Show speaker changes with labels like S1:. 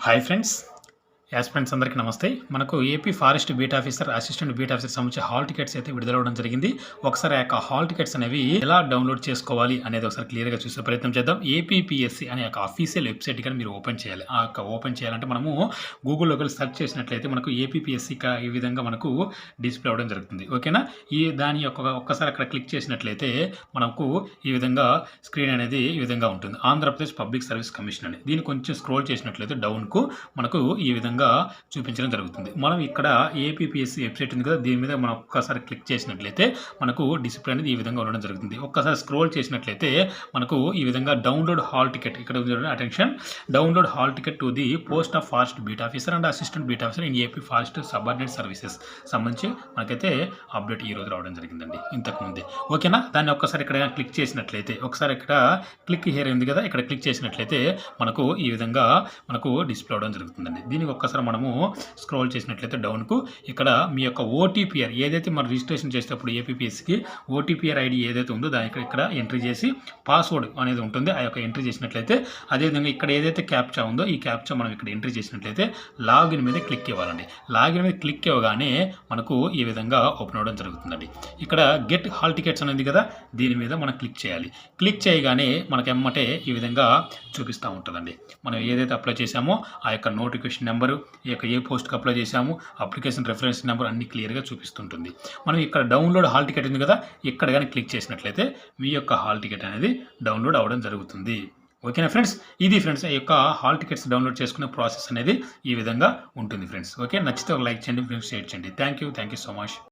S1: Hi friends as అందరికీ నమస్తే. మనకు AP forest beat officer assistant beat officer సంబంధించి హాల్ టికెట్స్ అయితే విడుదలవడం జరిగింది. ఒకసారి ఆ యొక్క హాల్ టికెట్స్ అనేవి ఎలా డౌన్లోడ్ చేసుకోవాలి అనేది ఒకసారి క్లియర్గా చూసే ప్రయత్నం చేద్దాం. ఏపీపీఎస్సీ అనే ఒక అఫీషియల్ వెబ్సైట్ కానీ మీరు ఓపెన్ చేయాలి. ఆ యొక్క ఓపెన్ చేయాలంటే మనము గూగుల్లో వెళ్ళి సెర్చ్ చేసినట్లయితే మనకు ఏపీపీఎస్సీ ఈ విధంగా మనకు డిస్ప్లే అవ్వడం జరుగుతుంది. ఓకేనా ఈ దాని యొక్క ఒక్కసారి అక్కడ క్లిక్ చేసినట్లయితే మనకు ఈ విధంగా స్క్రీన్ అనేది ఈ విధంగా ఉంటుంది. ఆంధ్రప్రదేశ్ పబ్లిక్ సర్వీస్ కమిషన్ అని. దీన్ని కొంచెం స్క్రోల్ చేసినట్లయితే డౌన్కు మనకు ఈ విధంగా చూపించడం జరుగుతుంది. మనం ఇక్కడ ఏపీపీఎస్సీ వెబ్సైట్ ఉంది కదా దీని మీద మనం ఒక్కసారి క్లిక్ చేసినట్లయితే మనకు డిస్ప్లే అనేది ఈ విధంగా ఉండడం జరుగుతుంది. ఒక్కసారి స్క్రోల్ చేసినట్లయితే మనకు ఈ విధంగా డౌన్లోడ్ హాల్ టికెట్ ఇక్కడ attention download hall ticket to the post of forest beat officer and assistant beat officer in AP forest subordinate services సంబంధించి మనకైతే అప్డేట్ ఈ రోజు రావడం జరిగిందండి ఇంతకుముందే ఓకేనా దాన్ని ఒక్కసారి ఇక్కడ క్లిక్ చేసినట్లయితే ఒకసారి ఇక్కడ క్లిక్ హియర్ ఉంది కదా ఇక్కడ క్లిక్ చేసినట్లయితే మనకు ఈ విధంగా మనకు డిస్ప్లే అవడం జరుగుతుందండి. దీనికి ఒక్కసారి మనము స్క్రోల్ చేసినట్లయితే డౌన్కు ఇక్కడ మీ యొక్క ఓటీపీఆర్ ఏదైతే మనం రిజిస్ట్రేషన్ చేసేటప్పుడు ఏపీపీఎస్కి ఓటీపీఆర్ ఐడి ఏదైతే ఉందో దాని ఇక్కడ ఇక్కడ ఎంట్రీ చేసి పాస్వర్డ్ అనేది ఉంటుంది. ఆ యొక్క ఎంట్రీ చేసినట్లయితే అదేవిధంగా ఇక్కడ ఏదైతే క్యాప్చా ఉందో ఈ క్యాప్చా మనం ఇక్కడ ఎంట్రీ చేసినట్లయితే లాగిన్ మీద క్లిక్ ఇవ్వాలండి. లాగిన్ మీద క్లిక్ ఇవ్వగానే మనకు ఈ విధంగా ఓపెన్ అవ్వడం జరుగుతుందండి. ఇక్కడ గెట్ హాల్ టికెట్స్ అనేది కదా దీని మీద మనం క్లిక్ చేయాలి. క్లిక్ చేయగానే మనకి ఎమ్మటే ఈ విధంగా చూపిస్తూ ఉంటుందండి. మనం ఏదైతే అప్లై చేసామో ఆ యొక్క నోటిఫికేషన్ నెంబరు ఈ యొక్క ఏ పోస్ట్కి అప్లై చేశాము అప్లికేషన్ రెఫరెన్స్ నెంబర్ అన్ని క్లియర్గా చూపిస్తుంటుంది. మనం ఇక్కడ డౌన్లోడ్ హాల్ టికెట్ ఉంది కదా ఇక్కడ కానీ క్లిక్ చేసినట్లయితే మీ యొక్క హాల్ టికెట్ అనేది డౌన్లోడ్ అవ్వడం జరుగుతుంది. ఓకేనా ఫ్రెండ్స్? ఇది ఫ్రెండ్స్ ఈ యొక్క హాల్ టికెట్స్ డౌన్లోడ్ చేసుకునే ప్రాసెస్ అనేది ఈ విధంగా ఉంటుంది ఫ్రెండ్స్. ఓకే? నచ్చితే ఒక లైక్ చేయండి ఫ్రెండ్స్ షేర్ చేయండి. Thank you thank you so much.